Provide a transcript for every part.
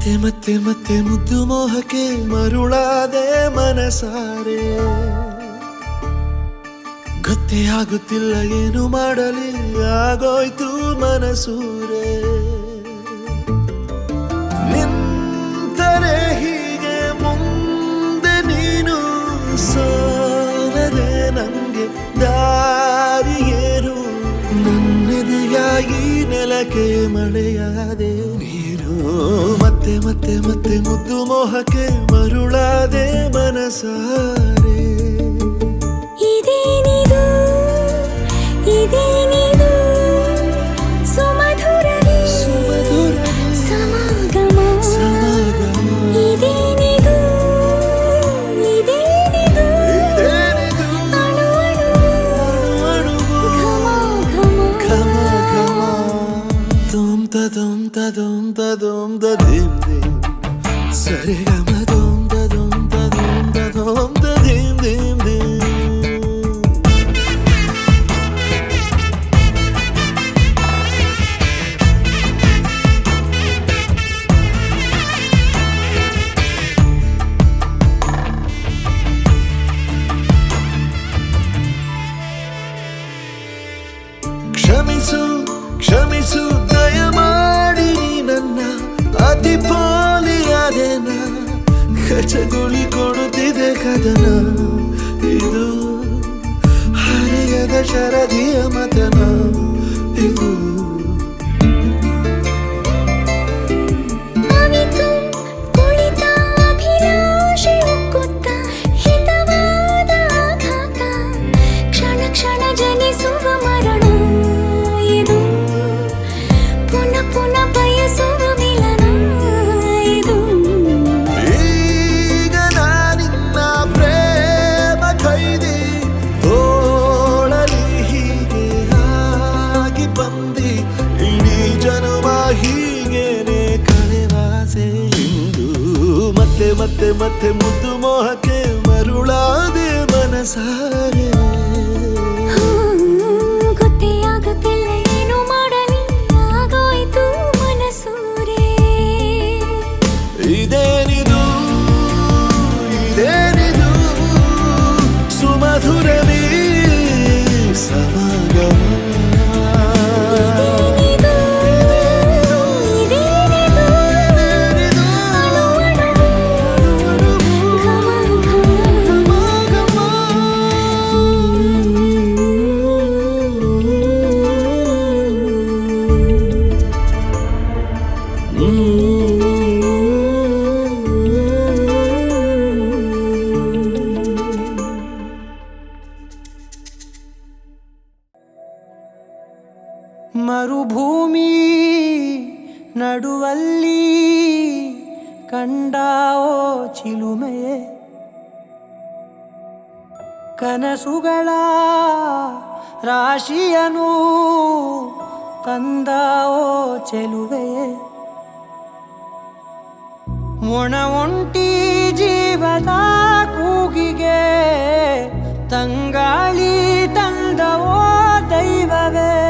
ಮತ್ತೆ ಮತ್ತೆ ಮತ್ತೆ ಮುದ್ದು ಮೋಹಕ್ಕೆ ಮರುಳಾದೆ ಮನಸಾರೆ. ಗೊತ್ತೇ ಆಗುತ್ತಿಲ್ಲ ಏನು ಮಾಡಲಿ? ಆಗೋಯ್ತು ಮನಸೂರೆ. ನೆಲಕ್ಕೆ ಮಳೆಯಾದೆ ನೀರು ಮತ್ತೆ ಮತ್ತೆ ಮತ್ತೆ ಮುದ್ದು ಮೋಹಕ್ಕೆ ಮರುಳಾದೆ ಮನಸಾರೆ ಮತ್ತೆ ಮತ್ತೆ ಮುದ್ದು ಮೋಹಕ್ಕೆ ಮರುಳಾದೆ ಮನಸಾರೆ. ಮರುಭೂಮಿ ನಡುವಲ್ಲಿ ಕಂಡಾವೋ ಚಿಲುಮೆಯೇ ಕನಸುಗಳ ರಾಶಿಯನು ತಂದಾವೋ ಚೆಲುವೆಯೇ ಒಣ ಒಂಟಿ ಜೀವದ ಕೂಗಿಗೆ ತಂಗಾಳಿ ತಂದವೋ ದೈವವೇ.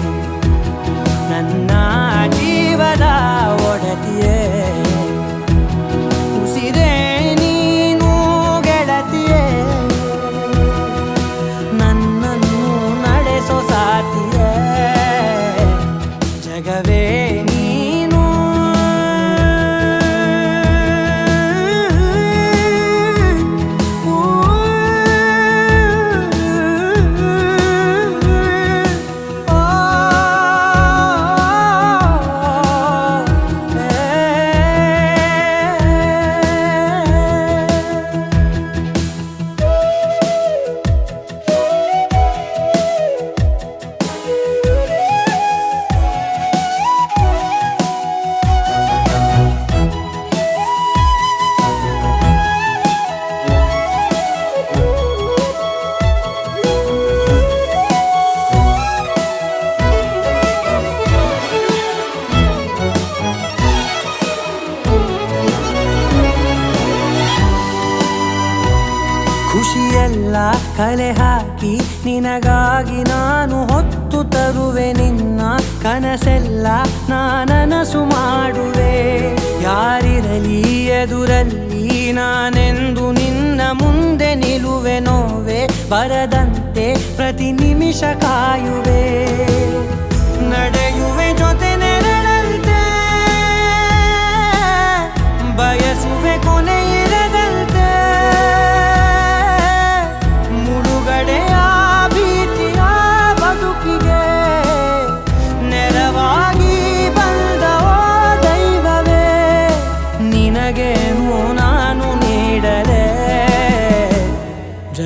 ನನ್ನ ಜೀವದ ಒಡತಿಯೇ? ನಿನಗಾಗಿ ನಾನು ಹೊತ್ತು ತರುವೆ ನಿನ್ನ ಕನಸೆಲ್ಲ ನಾನನಸು ಮಾಡುವೆ. ಯಾರಿರಲಿ ಎದುರಲ್ಲಿ ನಾನೆಂದು ನಿನ್ನ ಮುಂದೆ ನಿಲುವೆ ನೋವೆ, ಬರದಂತೆ ಪ್ರತಿ ನಿಮಿಷ ಕಾಯುವೆ. ನಡೆಯುವೆ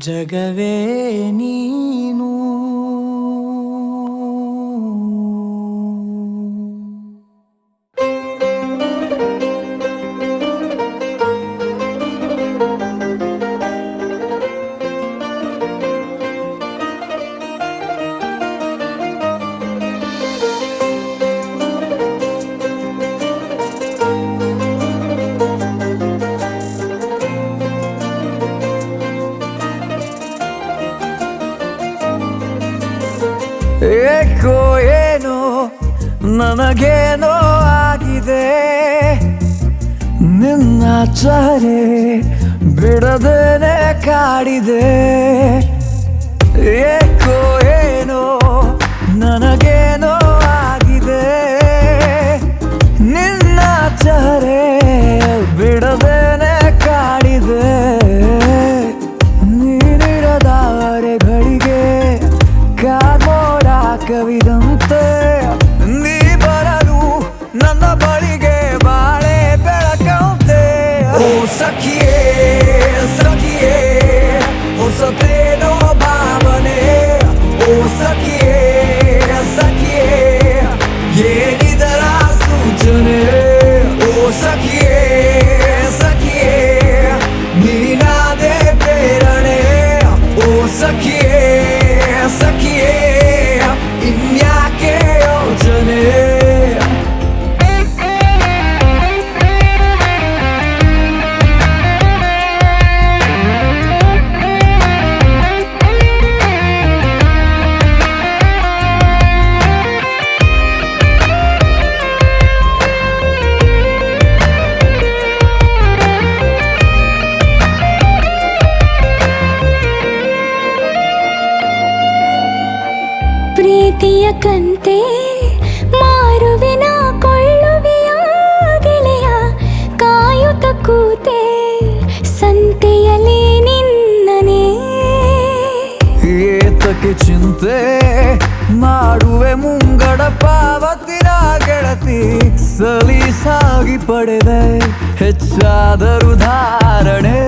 ಜಗವೇ ನೀನು ನನಗೇನೋ ಆಗಿದೆ. ನಿನ್ನ ಚಾರೆ ಬಿಡದೇನೆ ಕಾಡಿದೆ. ಏಕೋ ಏನೋ ನನಗೇನೋ ಪ್ರೀತಿಯ ಕಂತೆ ಮಾರುವಿನ ಕೊಳ್ಳುವಿಯ ಗೆಳೆಯ ಕಾಯುತ ಕೂತೆ ಸಂತೆಯಲ್ಲಿ ನಿನ್ನನೆ. ಏತಕ್ಕೆ ಚಿಂತೆ ಮಾಡುವೆ ಮುಂಗಡ ಪಾವತಿರ ಗೆಳತಿ ಸಲೀಸಾಗಿ ಪಡೆದೆ ಹೆಚ್ಚಾದರೂ ಧಾರಣೆ.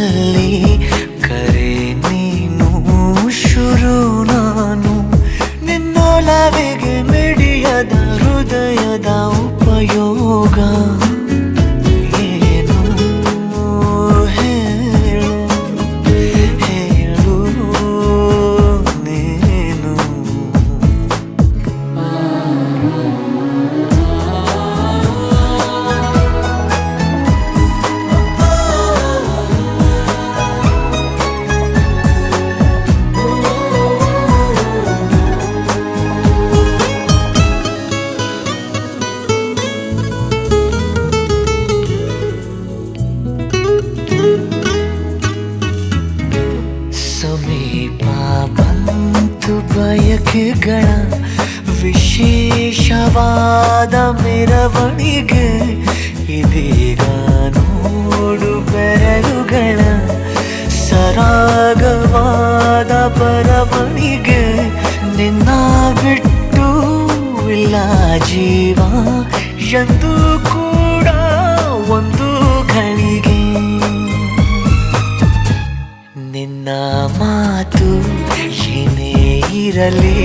finally ಎಂದು ಕೂಡ ಒಂದು ಘಳಿಗೆ ನಿನ್ನ ಮಾತು ಏನೇ ಇರಲಿ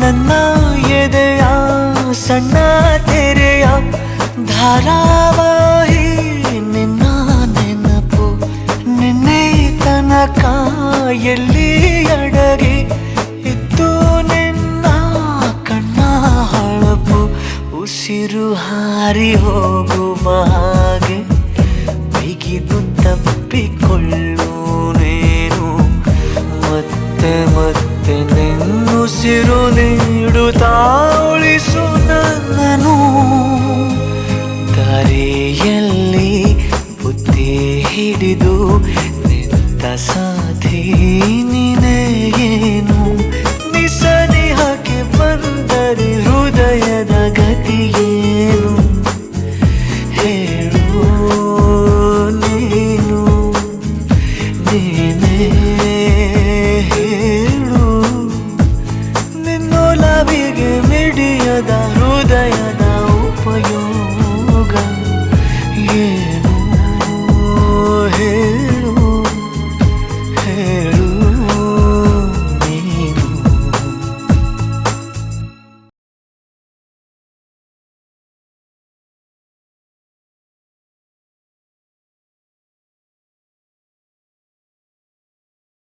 ನನ್ನ ಎದೆಯ ಸಣ್ಣ ತೆರೆಯ ಧಾರಾವಾಹಿ, ನಿನ್ನ ನೆನಪು ನಿನ್ನೆ ತನಕ ಎಲ್ಲಿ ಅಡಗಿ ಇತ್ತು ನಿನ್ನ ಕಣ್ಣ ಹಳಬು ಉಸಿರು ಹಾರಿ ಹೋಗುವ ಹಾಗೆ ಬಿಗಿದು ತಪ್ಪಿಕೊಳ್ಳು ನೇನು ಮತ್ತೆ ಮತ್ತೆ ನೆನ್ನುಸಿರು ನೀಡುತ್ತಾ ಉಳಿಸು ನನ್ನನು ದಾರಿಯಲ್ಲಿ ಬುದ್ಧಿ ಹಿಡಿದು ನಿಂತ ಸಾಧೀನಿ